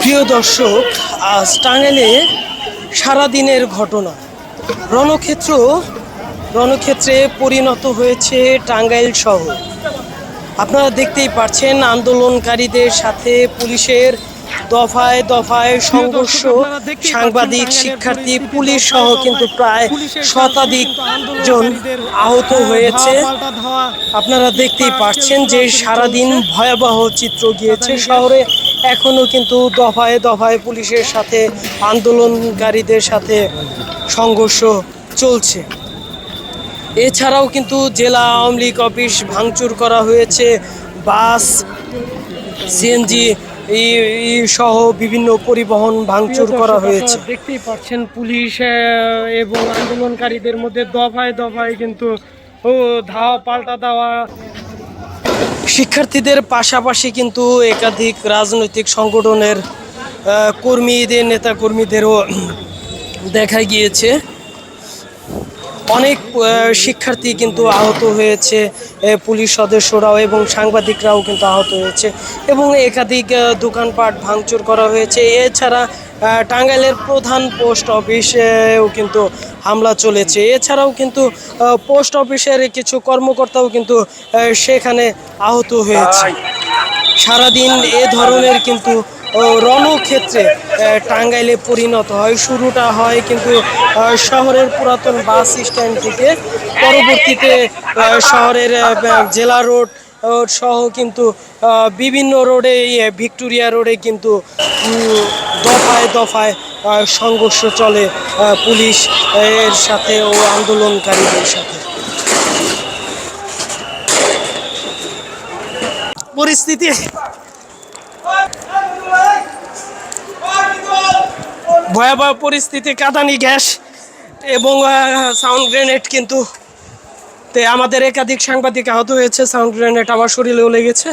প্রিয় দর্শক, আজ টাঙ্গাইলে সারাদিনের ঘটনা। রণক্ষেত্র, রণক্ষেত্রে পরিণত হয়েছে টাঙ্গাইল শহর। আপনারা দেখতেই পাচ্ছেন আন্দোলনকারীদের সাথে পুলিশের দফায় দফায় সংঘর্ষ সাংবাদিক শিক্ষার্থী পুলিশ সহ কিন্তু প্রায় শতাধিক জন আহত হয়েছে। আপনারা দেখতেই পাচ্ছেন যে সারাদিন ভয়াবহ চিত্র গিয়েছে শহরে। এখনও কিন্তু দফায় দফায় পুলিশের সাথে আন্দোলনকারীদের সাথে সংঘর্ষ চলছে। এছাড়াও কিন্তু জেলা আওয়ামী লীগ অফিস ভাঙচুর করা হয়েছে। বাস সিএনজি সহ বিভিন্ন পরিবহন ভাঙচুর করা হয়েছে। দেখতেই পাচ্ছেন পুলিশ এবং আন্দোলনকারীদের মধ্যে দফায় দফায় কিন্তু ও ধাওয়া পাল্টা দেওয়া। শিক্ষার্থীদের পাশাপাশি কিন্তু একাধিক রাজনৈতিক সংগঠনের কর্মীদের নেতা কর্মীদেরও দেখা গিয়েছে। অনেক শিক্ষার্থী কিন্তু আহত হয়েছে পুলিশ সদস্যরাও এবং সাংবাদিকরাও কিন্তু আহত হয়েছে এবং একাধিক দোকানপাট ভাঙচুর করা হয়েছে। এছাড়া টাঙ্গাইলের প্রধান পোস্ট অফিসেও কিন্তু হামলা চলেছে। এছাড়াও কিন্তু পোস্ট অফিসের কিছু কর্মকর্তাও কিন্তু সেখানে আহত হয়েছে। সারাদিন এ ধরনের কিন্তু রণক্ষেত্রে টাঙ্গাইলে পরিণত হয়। শুরুটা হয় কিন্তু শহরের পুরাতন বাস স্ট্যান্ড থেকে। পরবর্তীতে শহরের জেলা রোড সহ কিন্তু বিভিন্ন রোডে ভিক্টোরিয়া রোডে কিন্তু দফায় দফায় সংঘর্ষ চলে পুলিশ এর সাথে ও আন্দোলনকারীদের সাথে। পরিস্থিতি ভয়াবহ পরিস্থিতি, কাঁদানি গ্যাস এবং সাউন্ড গ্রেনেড কিন্তু। তে আমাদের একাধিক সাংবাদিক আহত হয়েছে, সাউন্ড গ্রেনেড আমার শরীরেও লেগেছে।